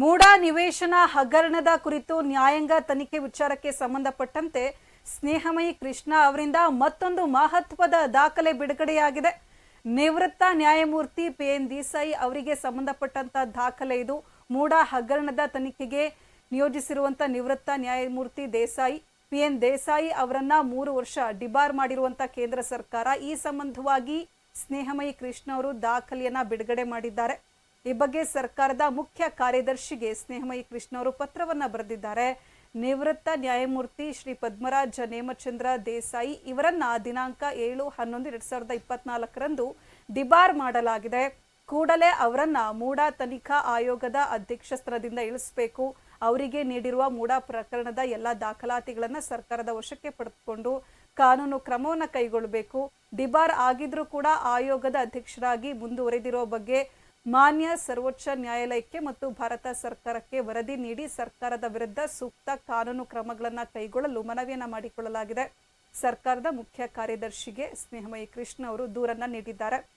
ಮೂಡ ನಿವೇಶನ ಹಗರಣದ ಕುರಿತು ನ್ಯಾಯಾಂಗ ತನಿಖೆ ವಿಚಾರಕ್ಕೆ ಸಂಬಂಧಪಟ್ಟಂತೆ ಸ್ನೇಹಮಯಿ ಕೃಷ್ಣ ಅವರಿಂದ ಮತ್ತೊಂದು ಮಹತ್ವದ ದಾಖಲೆ ಬಿಡುಗಡೆಯಾಗಿದೆ. ನಿವೃತ್ತ ನ್ಯಾಯಮೂರ್ತಿ ಪಿ ಎನ್ ದೇಸಾಯಿ ಅವರಿಗೆ ಸಂಬಂಧಪಟ್ಟಂತ ದಾಖಲೆ ಇದು. ಮೂಡಾ ಹಗರಣದ ತನಿಖೆಗೆ ನಿಯೋಜಿಸಿರುವಂತ ನಿವೃತ್ತ ನ್ಯಾಯಮೂರ್ತಿ ದೇಸಾಯಿ ಪಿ ಎನ್ ದೇಸಾಯಿ ಅವರನ್ನ ಮೂರು ವರ್ಷ ಡಿಬಾರ್ ಮಾಡಿರುವಂತ ಕೇಂದ್ರ ಸರ್ಕಾರ ಈ ಸಂಬಂಧವಾಗಿ ಸ್ನೇಹಮಯಿ ಕೃಷ್ಣ ಅವರು ದಾಖಲೆಯನ್ನ ಬಿಡುಗಡೆ ಮಾಡಿದ್ದಾರೆ. ಈ ಬಗ್ಗೆ ಸರ್ಕಾರದ ಮುಖ್ಯ ಕಾರ್ಯದರ್ಶಿಗೆ ಸ್ನೇಹಮಯಿ ಕೃಷ್ಣ ಅವರು ಪತ್ರವನ್ನು ಬರೆದಿದ್ದಾರೆ. ನಿವೃತ್ತ ನ್ಯಾಯಮೂರ್ತಿ ಶ್ರೀ ಪದ್ಮರಾಜ ನೇಮಚಂದ್ರ ದೇಸಾಯಿ ಇವರನ್ನ ದಿನಾಂಕ ಏಳು, ಹನ್ನೊಂದು, ಎರಡ್ ಸಾವಿರದ ಇಪ್ಪತ್ನಾಲ್ಕರಂದು ಡಿಬಾರ್ ಮಾಡಲಾಗಿದೆ. ಕೂಡಲೇ ಅವರನ್ನ ಮೂಡಾ ತನಿಖಾ ಆಯೋಗದ ಅಧ್ಯಕ್ಷ ಸ್ಥಾನದಿಂದ ಇಳಿಸಬೇಕು. ಅವರಿಗೆ ನೀಡಿರುವ ಮೂಡಾ ಪ್ರಕರಣದ ಎಲ್ಲ ದಾಖಲಾತಿಗಳನ್ನ ಸರ್ಕಾರದ ವಶಕ್ಕೆ ಪಡೆದುಕೊಂಡು ಕಾನೂನು ಕ್ರಮವನ್ನು ಕೈಗೊಳ್ಳಬೇಕು. ಡಿಬಾರ್ ಆಗಿದ್ರೂ ಕೂಡ ಆಯೋಗದ ಅಧ್ಯಕ್ಷರಾಗಿ ಮುಂದುವರೆದಿರೋ ಬಗ್ಗೆ ಮಾನ್ಯ ಸರ್ವೋಚ್ಚ ನ್ಯಾಯಾಲಯಕ್ಕೆ ಮತ್ತು ಭಾರತ ಸರ್ಕಾರಕ್ಕೆ ವರದಿ ನೀಡಿ ಸರ್ಕಾರದ ವಿರುದ್ಧ ಸೂಕ್ತ ಕಾನೂನು ಕ್ರಮಗಳನ್ನು ಕೈಗೊಳ್ಳಲು ಮನವಿಯನ್ನು ಮಾಡಿಕೊಳ್ಳಲಾಗಿದೆ. ಸರ್ಕಾರದ ಮುಖ್ಯ ಕಾರ್ಯದರ್ಶಿಗೆ ಸ್ನೇಹಮಯಿ ಕೃಷ್ಣ ಅವರು ದೂರನ್ನು ನೀಡಿದ್ದಾರೆ.